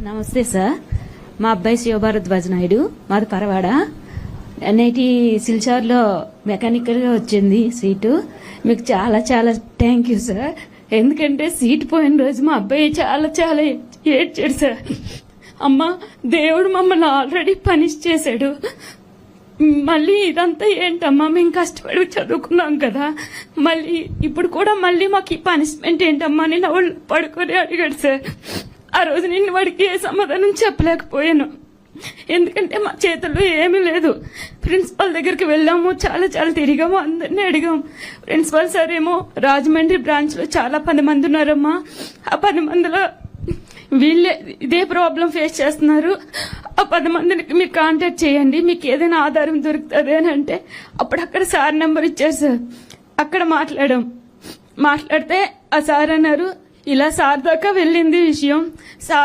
నమస్తే సార్ మా అబ్బాయి శివభారద్వాజ్ నాయుడు మాది పరవాడ. నేటి సిల్చార్లో మెకానికల్గా వచ్చింది సీటు. మీకు చాలా చాలా థ్యాంక్ యూ సార్ ఎందుకంటే సీట్ పోయిన రోజు మా అబ్బాయి చాలా చాలా ఏడ్చాడు సార్ అమ్మ దేవుడు మమ్మల్ని ఆల్రెడీ పనిష్ చేశాడు. మళ్ళీ ఇదంతా ఏంటమ్మా మేము కష్టపడి చదువుకున్నాం కదా. మళ్ళీ ఇప్పుడు కూడా మళ్ళీ మాకు ఈ పనిష్మెంట్ ఏంటమ్మా అని నా వాళ్ళు పడుకొని అడిగాడు సార్ ఆ రోజు నేను వాడికి ఏ సమాధానం చెప్పలేకపోయాను. ఎందుకంటే మా చేతుల్లో ఏమీ లేదు. ప్రిన్సిపాల్ దగ్గరికి వెళ్ళాము. చాలా చాలా తిరిగాము. అందరినీ అడిగాము ప్రిన్సిపల్ సార్ ఏమో రాజమండ్రి బ్రాంచ్లో చాలా పది మంది ఉన్నారమ్మా. ఆ పది మందిలో వీళ్ళే ఇదే ప్రాబ్లం ఫేస్ చేస్తున్నారు. ఆ పది మందిని మీరు కాంటాక్ట్ చేయండి. మీకు ఏదైనా ఆధారం దొరుకుతుంది అని అంటే అప్పుడు అక్కడ సార్ నెంబర్ ఇచ్చారు సార్. అక్కడ మాట్లాడాం. మాట్లాడితే ఆ సార్ అన్నారు ఇలా సార్ దాకా వెళ్ళింది విషయం. సార్